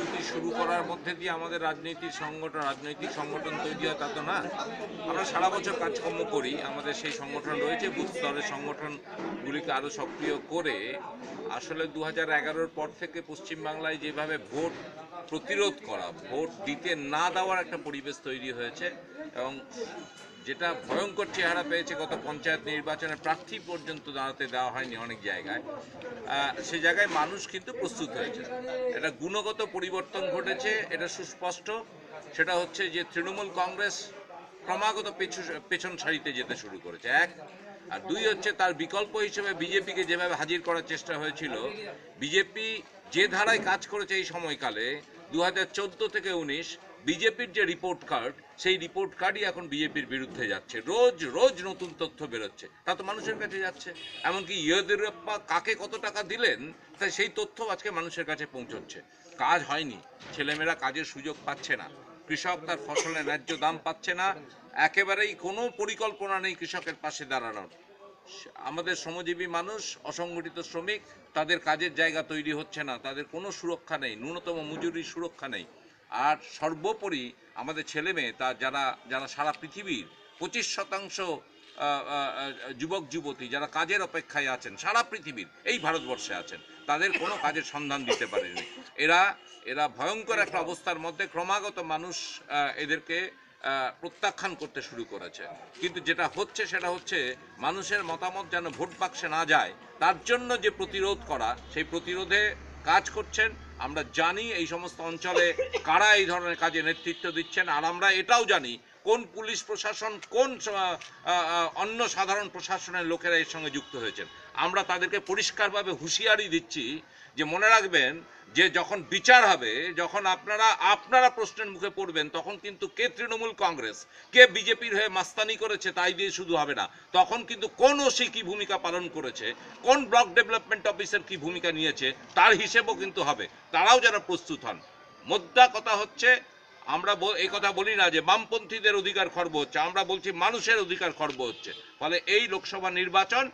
প্রস্তুতি শুরু করার মধ্যে দিয়ে আমাদের রাজনৈতিক সংগঠন রাজনৈতিক সংগঠন তৈরি হয় তা তো না। আমরা সারা বছর কাজকর্ম করি, আমাদের সেই সংগঠন রয়েছে, বুথ স্তরের সংগঠনগুলিকে আরও সক্রিয় করে। আসলে দু হাজার পর থেকে পশ্চিমবাংলায় যেভাবে ভোট প্রতিরোধ করা, ভোট দিতে না দেওয়ার একটা পরিবেশ তৈরি হয়েছে এবং যেটা ভয়ঙ্কর চেহারা পেয়েছে গত পঞ্চায়েত নির্বাচনে, প্রার্থী পর্যন্ত দাঁড়াতে দেওয়া হয়নি অনেক জায়গায়। সে জায়গায় মানুষ কিন্তু প্রস্তুত হয়েছে। এটা গুণগত পরিবর্তন ঘটেছে, এটা সুস্পষ্ট। সেটা হচ্ছে যে তৃণমূল কংগ্রেস ক্রমাগত পেছু পেছন সারিতে যেতে শুরু করেছে। এক, আর দুই হচ্ছে তার বিকল্প হিসেবে বিজেপিকে যেভাবে হাজির করার চেষ্টা হয়েছিল, বিজেপি যে ধারায় কাজ করেছে এই সময়কালে দু হাজার চোদ্দ থেকে উনিশ, বিজেপির যে রিপোর্ট কার্ড সেই রিপোর্ট কার্ডই এখন বিজেপির বিরুদ্ধে যাচ্ছে। রোজ রোজ নতুন তথ্য বেরোচ্ছে। তা তো মানুষের কাছে যাচ্ছে। এমনকি ইয়েদিউরাপ্পা কাকে কত টাকা দিলেন তাই সেই তথ্য আজকে মানুষের কাছে পৌঁছচ্ছে। কাজ হয়নি। ছেলেমেয়েরা কাজের সুযোগ পাচ্ছে না। কৃষক তার ফসলের ন্যায্য দাম পাচ্ছে না। একেবারেই কোনো পরিকল্পনা নেই কৃষকের পাশে দাঁড়ানোর। আমাদের শ্রমজীবী মানুষ, অসংগঠিত শ্রমিক, তাদের কাজের জায়গা তৈরি হচ্ছে না। তাদের কোনো সুরক্ষা নেই। ন্যূনতম মজুরির সুরক্ষা নেই। আর সর্বোপরি আমাদের ছেলে মেয়ে, তা যারা যারা সারা পৃথিবীর পঁচিশ শতাংশ যুবক, যুবতী যারা কাজের অপেক্ষায় আছেন, সারা পৃথিবীর, এই ভারতবর্ষে আছেন, তাদের কোনো কাজের সন্ধান দিতে পারেনি এরা এরা ভয়ঙ্কর একটা অবস্থার মধ্যে ক্রমাগত মানুষ এদেরকে প্রত্যাখ্যান করতে শুরু করেছে। কিন্তু যেটা হচ্ছে সেটা হচ্ছে মানুষের মতামত যেন ভোট বাক্সে না যায়, তার জন্য যে প্রতিরোধ করা, সেই প্রতিরোধে কাজ করছেন আমরা জানি এই সমস্ত অঞ্চলে কারা এই ধরনের কাজে নেতৃত্ব দিচ্ছেন, আর আমরা এটাও জানি কোন পুলিশ প্রশাসন, কোন অন্য সাধারণ প্রশাসনের লোকেরা এর সঙ্গে যুক্ত হয়েছেন? আমরা তাদেরকে পরিষ্কারভাবে হুঁশিয়ারি দিচ্ছি যে মনে রাখবেন যে যখন বিচার হবে, যখন আপনারা আপনারা প্রশ্নের মুখে পড়বেন, তখন কিন্তু কে তৃণমূল কংগ্রেস, কে বিজেপির হয়ে মাস্তানি করেছে তাই দিয়ে শুধু হবে না, তখন কিন্তু কোন ওসি কি ভূমিকা পালন করেছে, কোন ব্লক ডেভেলপমেন্ট অফিসের কি ভূমিকা নিয়েছে, তার হিসেবও কিন্তু হবে, তারাও যেন প্রস্তুত হন। মোদ্দা কথা হচ্ছে আমরা এই কথা বলি না যে বামপন্থীদের অধিকার খর্ব হচ্ছে, আমরা বলছি মানুষের অধিকার খর্ব হচ্ছে। ফলে এই লোকসভা নির্বাচন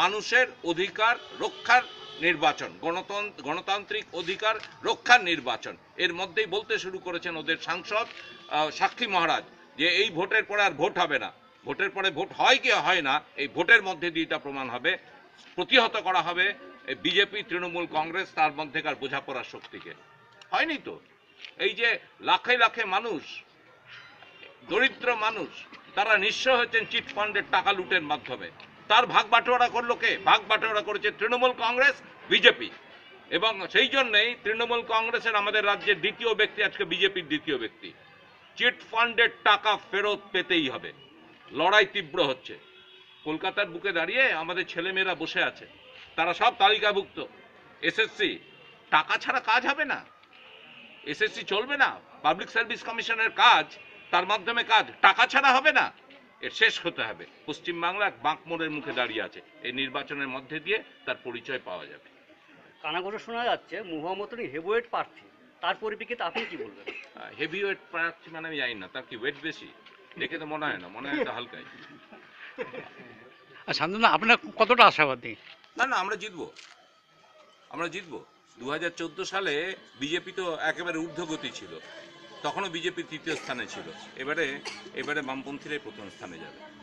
মানুষের অধিকার রক্ষার নির্বাচন গণতন্ত্র গণতান্ত্রিক অধিকার রক্ষার নির্বাচন। এর মধ্যেই বলতে শুরু করেছেন ওদের সাংসদ সাক্ষী মহারাজ, যে এই ভোটের পরে আর ভোট হবে না। ভোটের পরে ভোট হয় কি হয় না, এই ভোটের মধ্যে দিয়ে এটা প্রমাণ হবে। প্রতিহত করা হবে বিজেপি, তৃণমূল, কংগ্রেস, তার মধ্যেকার বোঝাপড়ার শক্তিকে। হয়নি তো? এই যে লাখে লাখে মানুষ, দরিদ্র মানুষ, তারা নিঃস্ব হয়েছেন চিট ফান্ডের টাকা লুটের মাধ্যমে। তার ভাগ বাটোয়ারা করল কে? ভাগ বাটোয়ারা করেছে তৃণমূল কংগ্রেস, বিজেপি। এবং সেই জন্যই তৃণমূল কংগ্রেসের আমাদের রাজ্যের দ্বিতীয় ব্যক্তি, আজকে বিজেপির দ্বিতীয় ব্যক্তি। চিট ফান্ডের টাকা ফেরত পেতেই হবে। লড়াই তীব্র হচ্ছে। কলকাতার বুকে দাঁড়িয়ে আমাদের ছেলেমেয়েরা বসে আছে। তারা সব তালিকাভুক্ত। এসএসসি, টাকা ছাড়া কাজ হবে না। এসএসসি চলবে না পাবলিক সার্ভিস কমিশনের কাজ তার মাধ্যমে কাজ টাকা ছাড়া হবে না। এর শেষ হতে হবে। পশ্চিমবাংলা এক বাঁকমোড়ের মুখে দাঁড়িয়ে আছে। এই নির্বাচনের মধ্যে দিয়ে তার পরিচয় পাওয়া যাবে। কানাঘরে শোনা যাচ্ছে মুহাম্মদনী হেভওয়েট প্রার্থী। তার পরিপ্রেক্ষিতে আপনি কি বলবেন? হেভি ওয়েট প্রার্থী মানে আমি জানি না তার কি ওয়েট বেশি? দেখে তো মনে হয় না মনে হয় হালকাই আর শান্তনু আপনার কতটা আশাবাদী? না না আমরা জিতবো। আমরা জিতবো। দু হাজার চোদ্দ সালে বিজেপি তো একেবারে ঊর্ধ্বগতি ছিল। তখনও বিজেপি তৃতীয় স্থানে ছিল। এবারে এবারে বামপন্থীরাই প্রথম স্থানে যাবে।